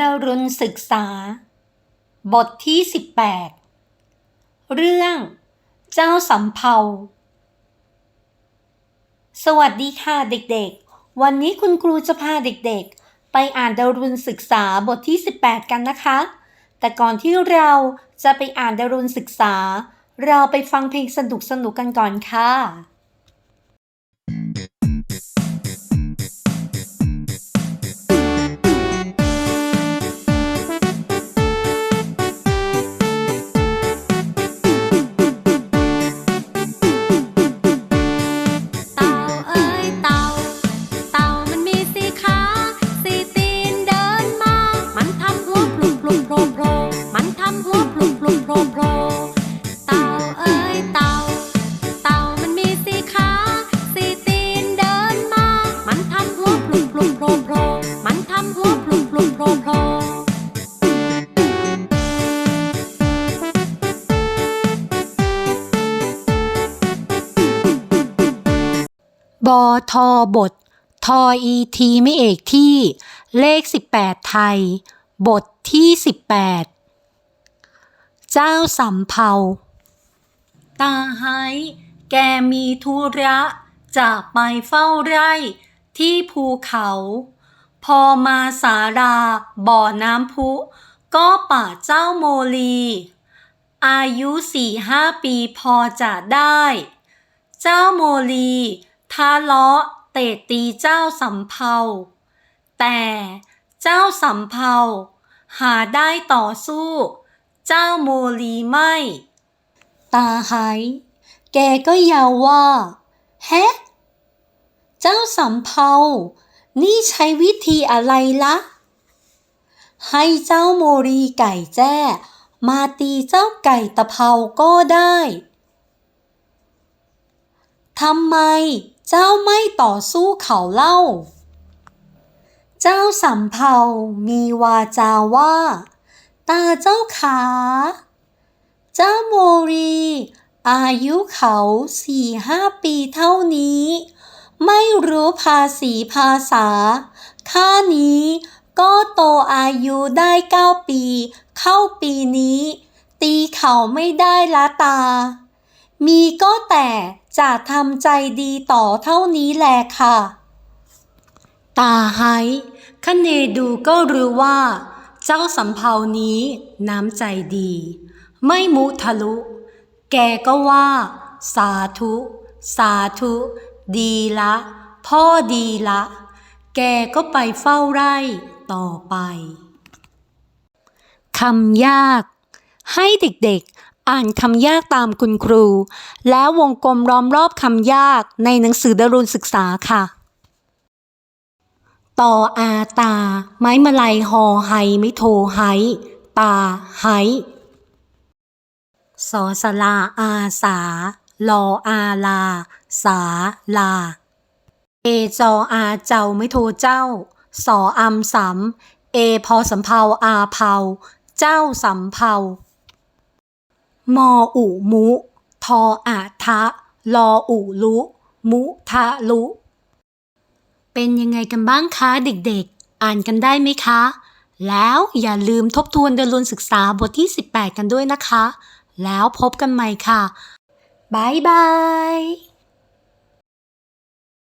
ดารุณศึกษา บทที่ 18 เรื่อง เจ้าสำเภา สวัสดีค่ะเด็กๆ วันนี้คุณครูจะพาเด็กๆ ไปอ่านดารุณศึกษาบทที่ 18 กันนะคะ แต่ก่อนที่เราจะไปอ่านดารุณศึกษา เราไปฟังเพลงสนุกๆกันก่อนค่ะ บอทอบท ทออีทีไม่เอกที่ เลข 18 ไทย บทที่ 18 เจ้าสำเภาตาไฮแกมีธุระจะไปเฝ้าไร่ที่ภูเขา พอมาสาราบ่อน้ำพุ ก็ป่าเจ้าโมลี อายุสี่ห้าปีพอจะได้ เจ้าโมลี ทะเลาะเตะตีเจ้าสำเภา แต่เจ้าสำเภา หาได้ต่อสู้ เจ้าโมลีไม่ ตาหาย แกก็ยาวว่า แฮะ เจ้าสำเภา นี่ใช้วิธีอะไรละ ให้เจ้าโมรีไก่แจ้ มาตีเจ้าไก่ตะเภาก็ได้ทำไม เจ้าไม่ต่อสู้เขาเล่า เจ้าสำเภามีวาจาว่า ตาเจ้าขา เจ้าโมรี อายุเขาสี่ห้าปีเท่านี้ ไม่รู้ภาษีภาษา ข้านี้ก็โตอายุได้เก้าปี เข้าปีนี้ ตีเขาไม่ได้ละตา มีก็แต่จะทำใจดีต่อเท่านี้แหละค่ะ ตาไฮคเนดูก็รู้ว่า เจ้าสำเภานี้น้ำใจดี ไม่มุทะลุ แกก็ว่า สาธุ สาธุ ดีละ พ่อดีละ แกก็ไปเฝ้าไร่ต่อไปคำยาก ให้เด็ก อ่านคำยากตามคุณครู แล้ววงกลมล้อมรอบคำยากในหนังสือดรุณศึกษาค่ะ ต่ออาตา ไม้มาลัยหอไฮไม่โทไฮตาไฮสอสลาอาสาลออาลา สาลา เอจออาเจ้าไม่โทเจ้า สออัมสำเอพอสำเภาอาเภา เจ้าสำเภา มออูมุ ทออาทะ ลออูลุ มุทะลุ เป็นยังไงกันบ้างคะเด็กๆ อ่านกันได้ไหมคะ แล้วอย่าลืมทบทวนเดินรุนศึกษาบทที่ 18 กันด้วยนะคะ แล้วพบกันใหม่ค่ะบายบาย